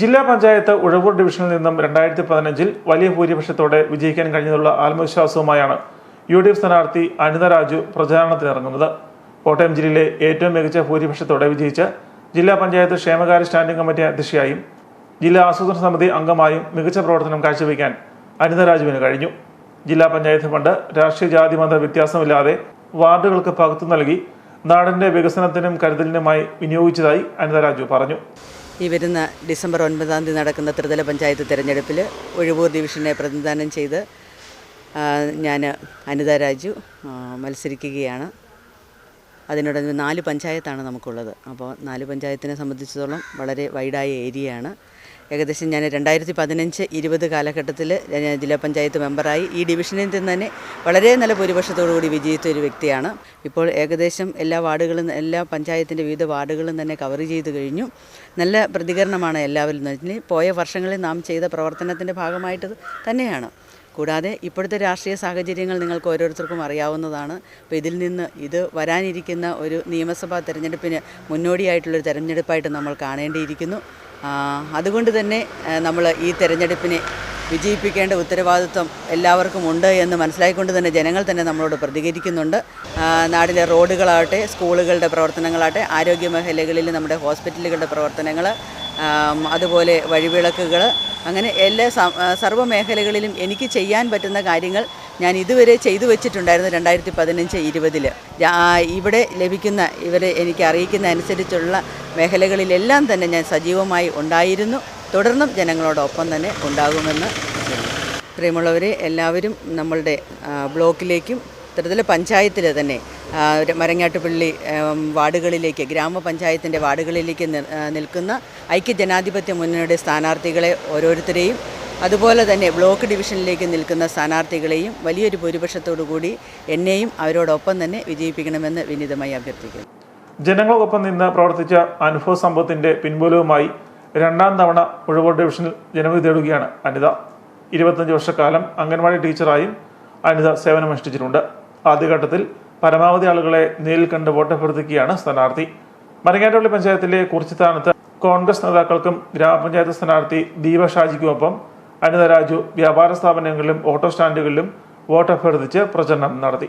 ജില്ലാ പഞ്ചായത്ത് ഉഴവൂർ ഡിവിഷനിൽ നിന്നും രണ്ടായിരത്തി പതിനഞ്ചിൽ വലിയ ഭൂരിപക്ഷത്തോടെ വിജയിക്കാൻ കഴിഞ്ഞതുള്ള ആത്മവിശ്വാസവുമായാണ് യു ഡി എഫ് സ്ഥാനാർത്ഥി അനിത രാജു പ്രചാരണത്തിനിറങ്ങുന്നത്. കോട്ടയം ജില്ലയിലെ ഏറ്റവും മികച്ച ഭൂരിപക്ഷത്തോടെ വിജയിച്ച ജില്ലാ പഞ്ചായത്ത് ക്ഷേമകാര്യ സ്റ്റാൻഡിംഗ് കമ്മിറ്റി അധ്യക്ഷയായും ജില്ലാ ആസൂത്രണ സമിതി അംഗമായും മികച്ച പ്രവർത്തനം കാഴ്ചവെക്കാൻ അനിത രാജുവിന് കഴിഞ്ഞു. ജില്ലാ പഞ്ചായത്ത് ഫണ്ട് രാഷ്ട്രീയ ജാതി മത വ്യത്യാസമില്ലാതെ വാർഡുകൾക്ക് പകുത്തു നൽകി നാടിന്റെ വികസനത്തിനും കരുതലിനുമായി വിനിയോഗിച്ചതായി അനിത രാജു പറഞ്ഞു. ഈ വരുന്ന ഡിസംബർ ഒൻപതാം തീയതി നടക്കുന്ന ത്രിതല പഞ്ചായത്ത് തിരഞ്ഞെടുപ്പിൽ ഒഴുവൂർ ഡിവിഷനെ പ്രതിനിധാനം ചെയ്ത് ഞാൻ അനിത രാജു മത്സരിക്കുകയാണ്. അതിനോട് നാല് പഞ്ചായത്താണ് നമുക്കുള്ളത്. അപ്പോൾ നാല് പഞ്ചായത്തിനെ സംബന്ധിച്ചിടത്തോളം വളരെ വൈഡായ ഏരിയയാണ്. ഏകദേശം ഞാൻ രണ്ടായിരത്തി പതിനഞ്ച് ഇരുപത് കാലഘട്ടത്തിൽ ജില്ലാ പഞ്ചായത്ത് മെമ്പറായി. ഈ ഡിവിഷനിൽ നിന്ന് തന്നെ വളരെ നല്ല ഭൂരിപക്ഷത്തോടു കൂടി വിജയിച്ച ഒരു വ്യക്തിയാണ്. ഇപ്പോൾ ഏകദേശം എല്ലാ വാർഡുകളും എല്ലാ പഞ്ചായത്തിന്റെ വിവിധ വാർഡുകളും തന്നെ കവർ ചെയ്ത് കഴിഞ്ഞു. നല്ല പ്രതികരണമാണ് എല്ലാവരും നിന്ന്. പോയ വർഷങ്ങളിൽ നാം ചെയ്ത പ്രവർത്തനത്തിന്റെ ഭാഗമായിട്ട് തന്നെയാണ്. കൂടാതെ ഇപ്പോഴത്തെ രാഷ്ട്രീയ സാഹചര്യങ്ങൾ നിങ്ങൾക്ക് ഓരോരുത്തർക്കും അറിയാവുന്നതാണ്. അപ്പോൾ ഇതിൽ നിന്ന് ഇത് വരാനിരിക്കുന്ന ഒരു നിയമസഭാ തെരഞ്ഞെടുപ്പിന് മുന്നോടിയായിട്ടുള്ളൊരു തെരഞ്ഞെടുപ്പായിട്ട് നമ്മൾ കാണേണ്ടിയിരിക്കുന്നു. അതുകൊണ്ട് തന്നെ നമ്മൾ ഈ തെരഞ്ഞെടുപ്പിനെ വിജയിപ്പിക്കേണ്ട ഉത്തരവാദിത്വം എല്ലാവർക്കും ഉണ്ട് എന്ന് മനസ്സിലായിക്കൊണ്ട് തന്നെ ജനങ്ങൾ തന്നെ നമ്മളോട് പ്രതികരിക്കുന്നുണ്ട്. നാടിലെ റോഡുകളാകട്ടെ സ്കൂളുകളുടെ പ്രവർത്തനങ്ങളാകട്ടെ ആരോഗ്യ മേഖലകളിൽ നമ്മുടെ ഹോസ്പിറ്റലുകളുടെ പ്രവർത്തനങ്ങൾ അതുപോലെ വഴിവിളക്കുകൾ അങ്ങനെ എല്ലാ സർവ മേഖലകളിലും എനിക്ക് ചെയ്യാൻ പറ്റുന്ന കാര്യങ്ങൾ ഞാൻ ഇതുവരെ ചെയ്തു വെച്ചിട്ടുണ്ടായിരുന്നു രണ്ടായിരത്തി പതിനഞ്ച് ഇരുപതിൽ ഇവിടെ ലഭിക്കുന്ന ഇവരെ എനിക്ക് അറിയിക്കുന്ന അനുസരിച്ചുള്ള മേഖലകളിലെല്ലാം തന്നെ ഞാൻ സജീവമായി ഉണ്ടായിരുന്നു. തുടർന്നും ജനങ്ങളോടൊപ്പം തന്നെ ഉണ്ടാകുമെന്ന് പ്രിയമുള്ളവരെ എല്ലാവരും നമ്മളുടെ ബ്ലോക്കിലേക്കും ഇത്തരത്തിൽ പഞ്ചായത്തിൽ തന്നെ മരങ്ങാട്ടുപള്ളി വാർഡുകളിലേക്ക് ഗ്രാമപഞ്ചായത്തിന്റെ വാർഡുകളിലേക്ക് നിൽക്കുന്ന ഐക്യ ഐക്യജനാധിപത്യ മുന്നണിയുടെ സ്ഥാനാർത്ഥികളെ ഓരോരുത്തരെയും അതുപോലെ തന്നെ ബ്ലോക്ക് ഡിവിഷനിലേക്ക് നിൽക്കുന്ന സ്ഥാനാർത്ഥികളെയും വലിയൊരു ഭൂരിപക്ഷത്തോടു കൂടി എന്നെയും അവരോടൊപ്പം തന്നെ വിജയിപ്പിക്കണമെന്ന് വിനീതമായി അഭ്യർത്ഥിക്കുന്നു. ജനങ്ങൾക്കൊപ്പം നിന്ന് പ്രവർത്തിച്ച അനുഭവ സമ്പത്തിന്റെ പിൻബലവുമായി രണ്ടാം തവണ ഉഴവൂർ ഡിവിഷനിൽ ജനവിധി തേടുകയാണ് അനിത. ഇരുപത്തഞ്ച് വർഷക്കാലം അംഗൻവാടി ടീച്ചറായും അനിത സേവനമനുഷ്ഠിച്ചിട്ടുണ്ട്. ആദ്യഘട്ടത്തിൽ പരമാവധി ആളുകളെ നേരിൽ കണ്ട് വോട്ടഭ്യർത്ഥിക്കുകയാണ് സ്ഥാനാർത്ഥി. മരങ്ങാട്ടുപള്ളി പഞ്ചായത്തിലെ കുറിച്ചിത്താനത്ത് കോൺഗ്രസ് നേതാക്കൾക്കും ഗ്രാമപഞ്ചായത്ത് സ്ഥാനാർത്ഥി ദീപ ഷാജിക്കുമൊപ്പം അനിത രാജു വ്യാപാര സ്ഥാപനങ്ങളിലും ഓട്ടോ സ്റ്റാൻഡുകളിലും വോട്ടഭ്യർത്ഥിച്ച് പ്രചരണം നടത്തി.